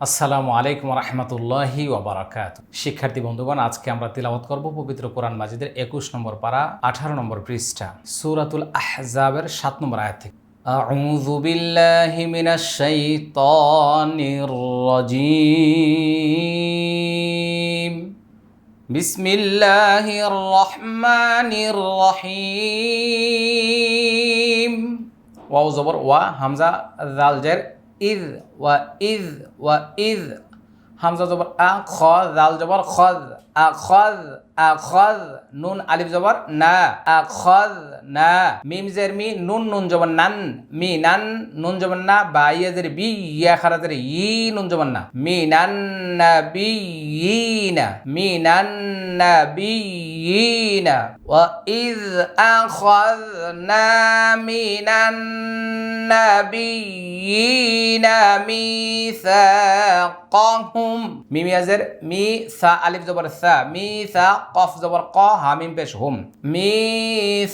আসসালামু আলাইকুম রহমতুল্লাহি ওবরাকাত শিক্ষার্থী বন্ধুগণ আজকে আমরা তিলাওয়াত করব পবিত্র কোরআন মাজিদের একুশ নম্বর পারা আঠারো নম্বর পৃষ্ঠা সুরাতুল আহজাবের সাত নম্বর আয়াত থেকে أعوذ بالله من الشيطان الرجيم بسم الله الرحمن الرحيم ওয়াও জবর ওয়া হামজা জাল জের ইদ ওয়া ইদ ওয়া ইদ হামজা জবর আ খ জাল জবর খদ আ, খদ, নুন, আলিফ জবর, না। আ, খদ, না। মিম, জের, মি, নুন নুন জবর, নান। মি, নান, নুন জবর, না। বা, ইয়া, জের, বি, ইয়া, খারা ই, নুন জবর, না। মি, নান, না, বি ইনা মি, নান, না, বি ইনা ওয়া ইজ আখাযনা মিনান মিম ইয়াজের মি, সা, আলিফ জবর, সা। মি, সা কফ জবর ক, হামিম পেশ হুম। মি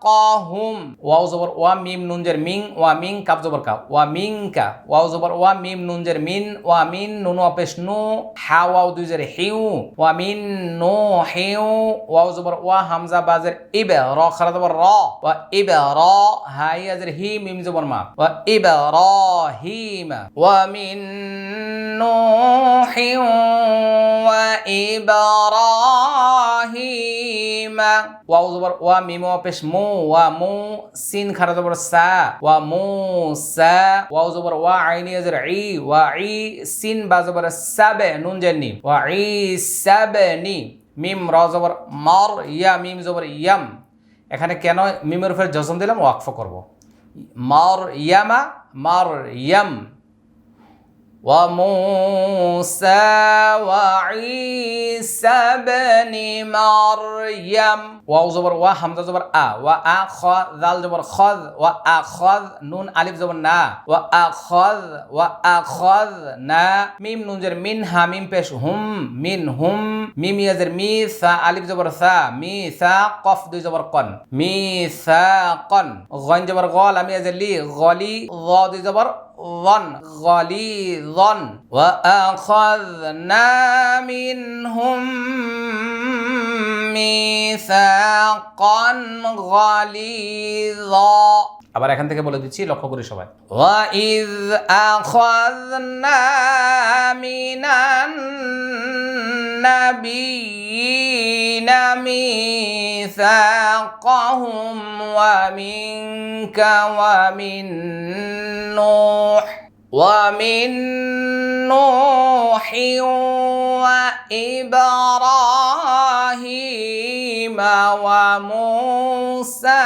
ক হুম ওয়াও জবর ওয়া, মিম নুনজের মিং, ওয়া মিং কাপ জবর কা। ওয়া মিং কা। ওয়াও জবর ওয়া, মিম নুনজের মিন, ওয়া মিন নুন ওয়া পেশ নু। হা, ওয়াও দুজের হিউ। ওয়া মিন নু, হিউ। ওয়াও জবর ওয়া, হামজা বাজের ইবে, র খরা জবর র। ওয়া ইবে, র, হাই আজের হি, মিম জবর মা। ওয়া ইবে, র হিম ওয়া মিন নু, হিউ। ওয়া ইবে ওয়াও জবর ওয়া মিম ওয়া পেশ মু, ওয়া মু সিন খারা জবর সা, ওয়া মু সা ওয়াও জবর ওয়া আইনি আজর ই, ওয়া ই সিন বা জবর সাবে, নুন জান্নি ওয়া ই সাবনি মিম র জবর মর, ইয়া মিম জবর ইয়াম। এখানে কেন মিমের উপরে জজম দিলাম? ওয়াকফ করব। মর ইয়ামা, মর ইয়াম। وموسى وعيسى بن مريم واو زبر وا حمزه زبر ا واخ ذال زبر خذ واخذ نون الف زبر نا واخذ واخذنا ميم نون زر من ها ميم پیش هم من هم ميم يزر مي ثا الف زبر ثا مي ثا قف دو زبر قن مي ثاقا غين زبر غال ام يزر لي غالي ضا دو زبر ظن غليظا. وأخذنا منهم ميثاقا غليظا. আবার এখান থেকে বলে দিচ্ছি লক্ষ্য করি সবাই وَإِذْ أَخَذْنَا مِنَ النَّبِيِّينَ مِيثَاقَهُمْ وَمِنْكَ وَمِنْ نُوحٍ ومن نوح وإبراهيم وموسى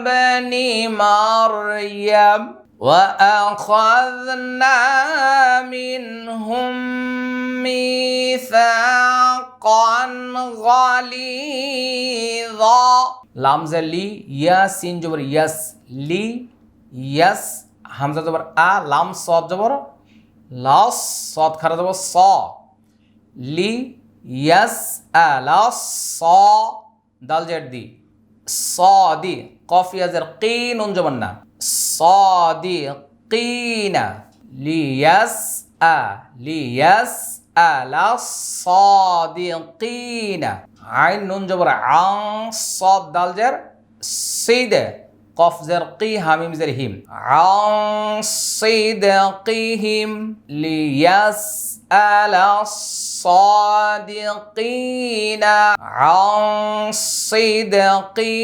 وعيسى بن مريم وأخذنا منهم ميثاقا غليظا লামজা লি ইয়া সিন জবর ইয়াস লি ইয়াস হামজা জবর আ লাম সদ জবর লস সদ খারা জবর স লি ইয়াস আ লস স দাল জেড দি স দি কফ ইয়াজের কি নুন জবর না সদি কিনা লিয়াস আ লিয়াস আলা সাদিকিনা। আইন নুন জবর আং সদ দালজের সিদে কফ জের কি, হামিম জের হিম। সিদকিহিম লিয়াস আলা সাদিকিনা।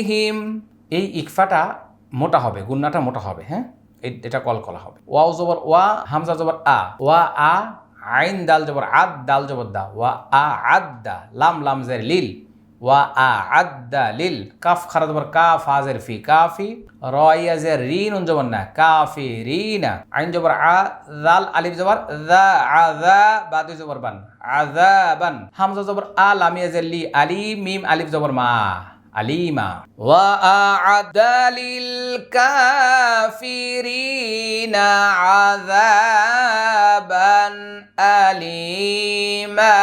হিম এই ইকফাটা মোটা হবে গুন্নাটা মোটা হবে হ্যাঁ? এটা কল কলা হবে। ওয়া জবর ওয়া, হামজা জবর আ। ওয়া আ, আইন, দাল জবর আদ, দাল জবর দা। ওয়া আ, আদ দা, লাম লাম জের লিল। وأعد لل كاف خرد بر كاف حاضر في كافي. رأي زر رين عن جبرنا كافي رين. عن جبر ع ذال ألف جبر ذا عذا بعد جبر بن. عذابا. همزة جبر آ لام يزر لي. علي ميم ألف جبر ما. عليما وأعد للكافرين عذابا. أليما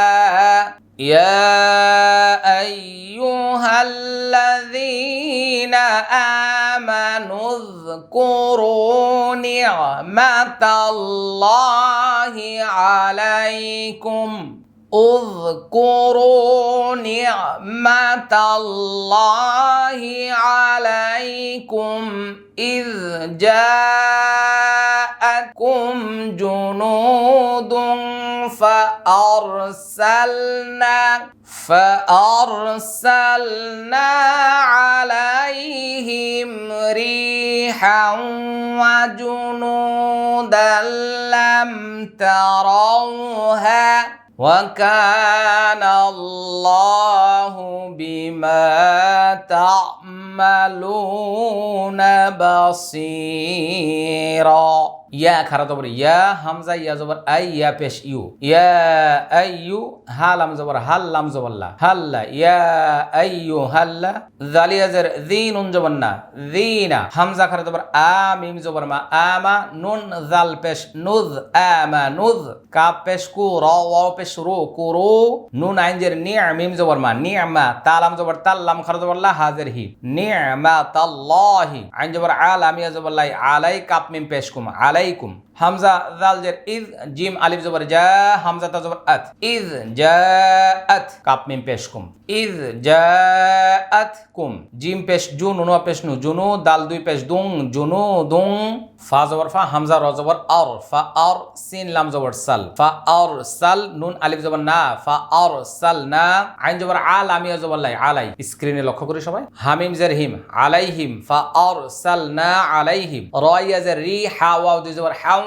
يا ايها الذين امنوا اذكروا نعمه الله عليكم اذكروا نعمه الله عليكم اذ جاءكم جاءتكم جنود فأرسلنا فأرسلنا عليهم ريحا وجنودا لم تروها وكان الله بما تعملون بصيرا ইয়া খারা জবর ইয়া হামজা, ইয়া জবর, আই, ইয়া পেশ, ইউ। ইয়া, আই, ইউ, হা, লাম, জবর, হাল, লাম, জবর, লা। হাল্লা, ইয়া, আই, ইউ, হাল্লা জালিয়া জের দিন, উন, জবর, না। দিনা, হামজা খারা জবর আ, মিম, জবর, মা। আমা নুন, জাল, পেশ, নুজ আমা নুজ। কাপ পেশ, কু, র ওয়াও পেশ, রু নুন, আইন, জের, নি মিম, জবর, মা। নি'মা তালাম জবর, তাল, লাম খারা জবর, লা হাজের হি। নি'মা তাল্লাহি আইন, জবর আলামিয়া জবর লাই আলাই কাপ, মিম, পেশ কুম আলাইকুম। হামজা জাল জের ইজ জিম আলিফ জবর, জা হামজা তা জবর আত। ইজ জাআত কাপ মিম পেশ কুম। ইজ জাআত কুম। জিম পেশ জু, নুন পেশ নু, জুনু, দাল দুই পেশ দুং, জুনু দুং। ফা জবর ফা, হামজা র জবর আর, ফা আর সিন লাম জবর সাল। ফা আর সাল, নুন আলিফ জবর না, ফা আর সাল না, আইন জবর আল আমিয়া জবর লাই, আলাই। স্ক্রিনে লক্ষ্য করি সবাই। হামিম জের হিম, আলাইহিম, ফা আর সাল না, আলাইহিম। রয়া জের রি, হা, ওয়াও দুই জবর হাউ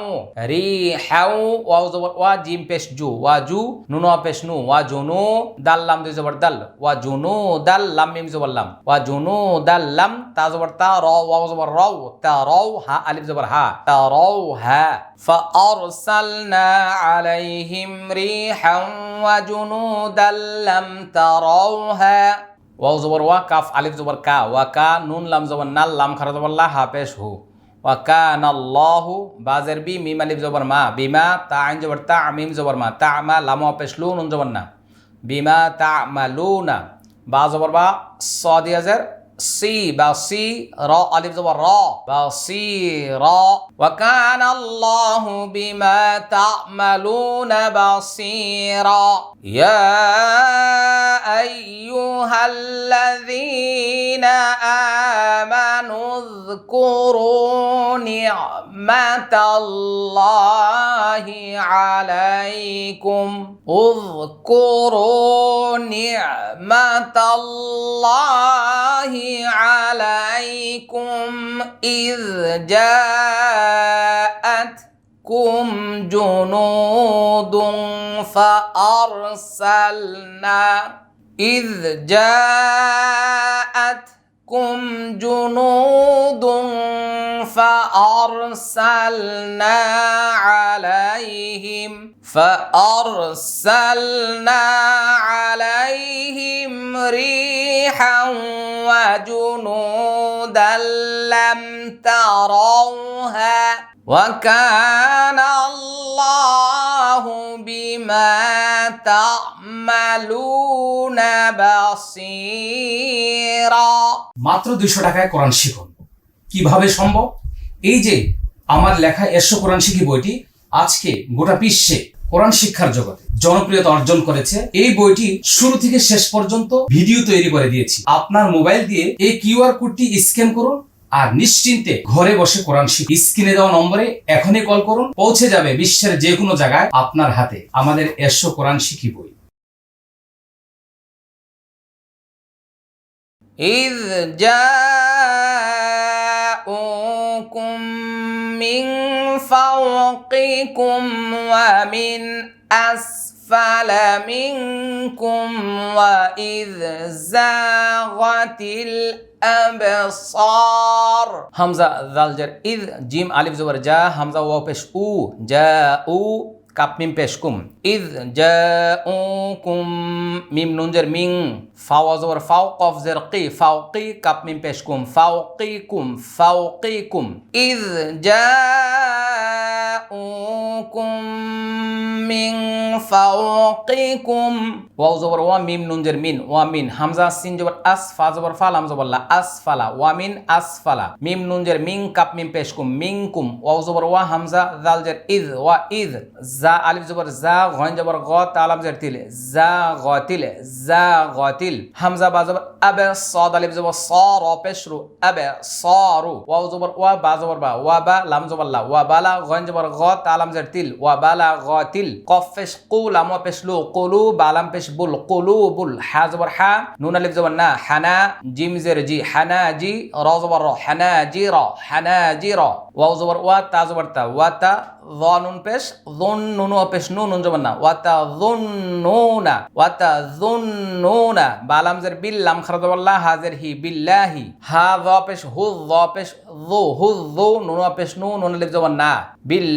রি হাউ ওয়াও জবর ওয়া জিম পেশ জু ওয়া জু নুন ওয়া পেশ নু ওয়া জুনু দাল লাম দুই জবর দাল ওয়া জুনু দাল লাম মিম জবর লাম ওয়া জুনু দাল লাম তা জবর তা র ওয়াও জবর রাও তা রাও হা আলিফ জবর হা তা রাও হা فأرسلنا عليهم ريحا وجنودا لم تروها ওয়াও জবর ওয়া কাফ আলিফ জবর কা ওয়া কা নুন লাম জবর নাল লাম খারা জবর লা হা পেশ হু ওয়া আল্লাহু বাজের বি, মিম আলিফ জবর মা, বিমা তা আইন জবর তা মিম জবর মা, তা, মা, লামো ওয়া পেশ লু নুন জবর না, বিমা তা মালুনা বা জবর বা স দিয়াজের سي بصيرا ألف زبر را بصيرا وكان الله بما تعملون بصيرا. يا أيها الذين آمنوا اذكروا نعمة الله عليكم. اذكروا نعمة الله عليكم إذ جاءتكم جنود فأرسلنا إذ جاءتكم جنود فأرسلنا عليهم فأرسلنا عليهم ريحا وجنودا لم تروها وكان الله بما تعملون بصيرا মাত্র দুইশো টাকায় কোরআন শিখুন কিভাবে সম্ভব এই যে আমার লেখা এসো কোরআন শিখি বইটি আজকে গোটা বিশ্বে কোরআন শিক্ষার জগতে জনপ্রিয়তা অর্জন করেছে এই বইটি শুরু থেকে শেষ পর্যন্ত ভিডিও তৈরি করে দিয়েছি আপনার মোবাইল দিয়ে এই কিউআর কোডটি স্ক্যান করুন আর নিশ্চিন্তে ঘরে বসে কোরআন শিখ স্ক্রিনে দেওয়া নম্বরে এখনই কল করুন পৌঁছে যাবে বিশ্বের যে কোনো জায়গায় আপনার হাতে আমাদের এসো কোরআন শিখি বই إذ جاءوكم فوقكم ومن أسفل منكم وإذ زاغت الأبصار. همزة ذال جر إذ جيم ألف زبر جا همزة واو بش أو. جاءوا কাপ মিম পেশ কুম। ইদ জাউকুম মিম নুনজের মিং, ফাও জবর ফাও কফ জের কি, ফাও কি কাপ মিম পেশ কুম, ফাও কি কুম, ফাও কি কুম। ইদ জাউকুম মিং ফাওকিকুম ওয়াও জবর ওয়া মিম নুন জের মিন ওয়া মিন হামজা সিন জবর আস ফা জবর ফা লাম জবর লা আসফালা ওয়া মিন আসফালা মিম নুন জের মিং কাপ মিম পেশ কুম মিনকুম ওয়াও জবর ওয়া হামজা দাল জের ইদ ওয়া ইদ জা আলিফ জবর জা গন জবর গ তালাম জের তিল জা গতিল জা গতিল হামজা বা জবর আবে সাদ আলিফ জবর স র পেশ রু আবে সারু ওয়াও জবর ওয়া বা জবর বা ওয়া বা লাম জবর লা ওয়া গ তালাম জের তিল ওয়া বালা গতিল কফ পেশ কু লাম ওয়া পেশ লু কুলু বালাম পেশ বুল কুলু বুল হা জবর হা নুন আলিফ জবর না হানা জিম জের জি হানা জি র জবর র হানা জি র হানা জি র ওয়াও জবর ওয়া তা জবর তা ওয়া তা য নুন পেশ যুন নুন ওয়া পেশ নুন নুন জবর না ওয়া তা যুন্নুনা ওয়া তা যুন্নুনা বালাম জের বিল লাম খারা জবর লা হি বিল্লাহি হা য পেশ হু য পেশ যু হু যু নুন ওয়া পেশ নুন নুন আলিফ জবর না বিল্লাহি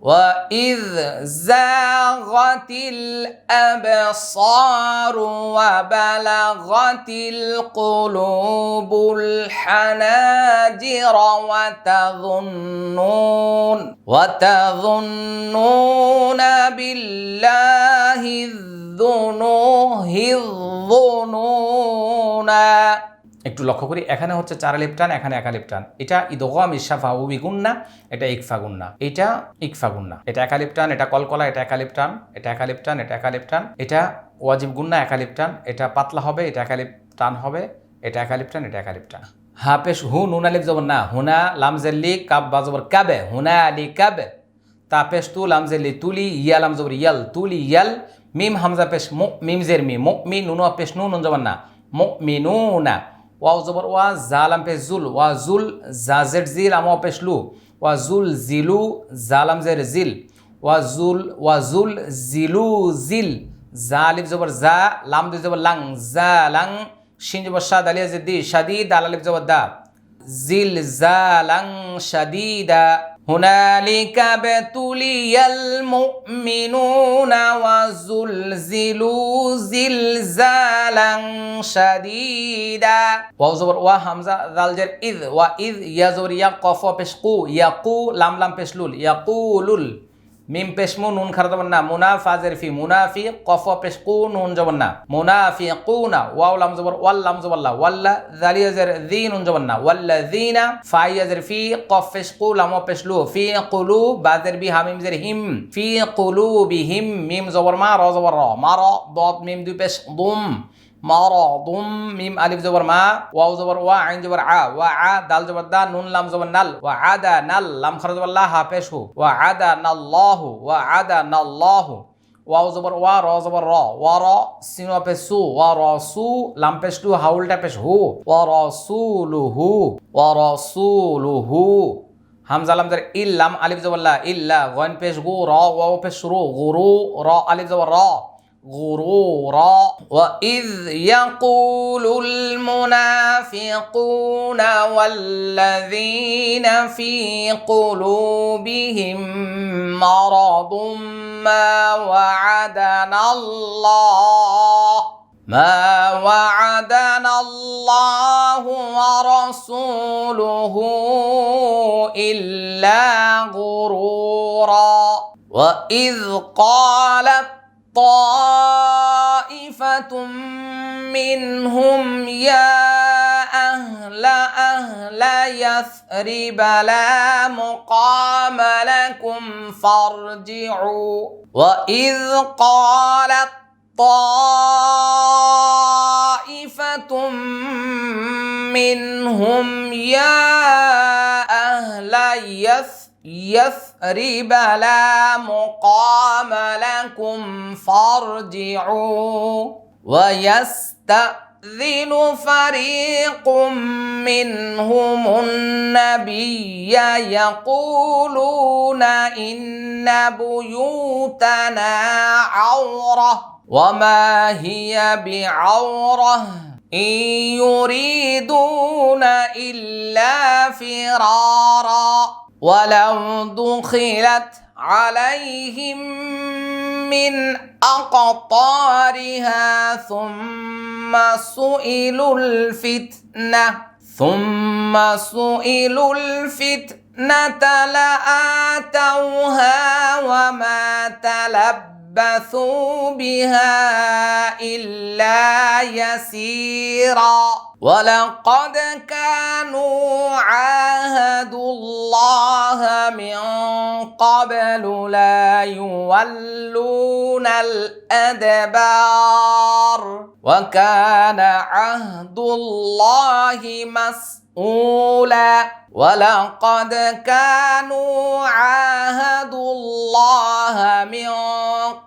وإذ زاغت الأبصار وبلغت القلوب الحناجر وتظنون وتظنون بالله الظنون الظنون একটু লক্ষ্য করি, এখানে হচ্ছে চার আলিফ টান, এখানে এক আলিফ টান। এটা ইদগম ইসাফা ও বিগুন্না এটা ইকফা গুন্না। এটা ইকফা গুন্না। এটা এক আলিফ টান, এটা কলকলা, এটা এক আলিফ টান। এটা এক আলিফ টান, এটা এক আলিফ টান। এটা ওয়াজিব গুন্না, এক আলিফ এটা পাতলা হবে, এটা এক আলিফ টান হবে। এটা এক আলিফ টান, এটা এক আলিফ টান। হা পেশ হু নুন আলিফ জবর না, হুনা লাম জেল্লি কাব বা জবর কাবে, হুনা আলি কাবে। তা পেশ তু লাম জেল্লি তুলি, ইয়া লাম জবর ইয়াল তুলি, ইয়াল। মিম হামজা পেশ মু মিম জের মি, মু মি নুন পেশ নুন নুন জবর না। মু মি নুনা। ওয়াও জবর, ওয়া জালাম পেশ জুল, ওয়া জুল জাজের জিল, আমা পেশ লু ওয়া জুল জিলু জালাম জের জিল। ওয়া জুল ওয়া জুল জিলু জিল। জালিফ জবর জা, লাম দুই জবর লাং, জা লাং, শিন জবর শাদ আলিয়া জিদ্দি শাদিদ আল আলিফ জবর দা। জিল জালাং শাদিদা هنالك ابتلي المؤمنون وزلزلوا زلزالا شديدا. واو زبر وا إذ وإذ يا زبر يا قاف بشقو يقو لام لام بشلول يقولل মিম পেশমু নুন খারা যাবেন না। মুনাফাজের ফি, মুনাফি, কফ পেশকু নুন যাবেন না। মুনাফি কুনা ওয়াও লাম জবর ওয়াল লাম জবল্লা ওয়াল্লা জালিয়াজের দি নুন যাবেন না। ওয়াল্লা দিনা ফাইয়াজের ফি, কফ পেশকু লাম পেশলু ফি কুলু বাজের বি, হামিম জের হিম। ফি কুলু বি, হিম, মিম জবর মা, র জবর র। মা, র দত মিম দুই পেশ দুম। মারাদুম মিম আলিফ জবর মা, ওয়াও জবর ওয়া, আইন জবর আ, ওয়া আ, দাল জবর দা, নুন লাম জবর নাল, ওয়া আদা নাল, লাম খরচ জবর লা, হা পেশ হু, ওয়া আদা নাল্লাহু, ওয়া আদা নাল্লাহু, ওয়াও জবর ওয়া, র জবর র, ওয়া র সিন পেশ সু, ওয়া র সু, লাম পেশ টু হাউলটা পেশ হু, ওয়া রাসূলুহু ওয়া রাসূলুহু হামজা লাম জের ইল্লাম আলিফ জবর লা, ইল্লা গন পেশ গু, র, ওয়াও পেশ রু গুরু র আলিফ জবর র غرورا. وإذ يقول المنافقون والذين في قلوبهم مرض ما وعدنا الله ما وعدنا الله ورسوله إلا غرورا. وإذ قالت طائفة منهم يا أهل أهل يثرب لا مقام لكم فارجعوا. وإذ قالت طائفة منهم يا أهل يثرب يثرب لا مقام لكم فارجعوا ويستأذن فريق منهم النبي يقولون إن بيوتنا عورة وما هي بعورة إن يريدون إلا فرارا ولو دخلت عليهم من أقطارها ثم سئلوا الفتنة ثم سئلوا الفتنة لآتوها وما تلبثوا بها إلا يسيرا. ولقد كانوا عاهدوا الله من قبل لا يولون الأدبار وكان عهد الله مسؤولا ولقد كانوا عاهدوا الله من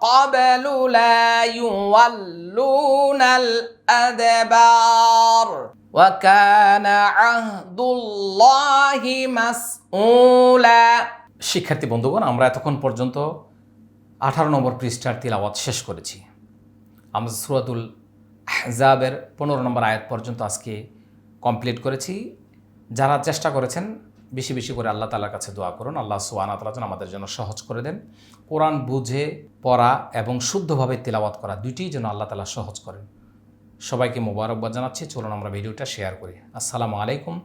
قبل لا يولون الأدبار وكان عهد الله مسؤولا শিক্ষার্থী বন্ধুগণ আমরা এতক্ষণ পর্যন্ত আঠারো নম্বর পৃষ্ঠার তিলাওয়াত শেষ করেছি আমরা সুরাতুল আহজাবের পনেরো নম্বর আয়াত পর্যন্ত আজকে কমপ্লিট করেছি যারা চেষ্টা করেছেন বেশি বেশি করে আল্লাহ তালার কাছে দোয়া করুন আল্লাহ সুবানা তালা যেন আমাদের জন্য সহজ করে দেন কোরআন বুঝে পড়া এবং শুদ্ধভাবে তেলাওয়াত করা দুইটিই যেন আল্লাহ তালা সহজ করেন সবাইকে মোবারকবাদ জানাচ্ছি। চলুন আমরা ভিডিওটা শেয়ার করি। আসসালামু আলাইকুম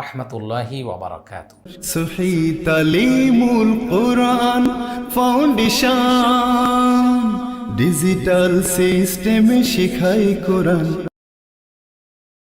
রহমতুল্লাহি ওবরাকাত ফাউন্ডেশন, ডিজিটাল সিস্টেমে শিখাই কোরআন।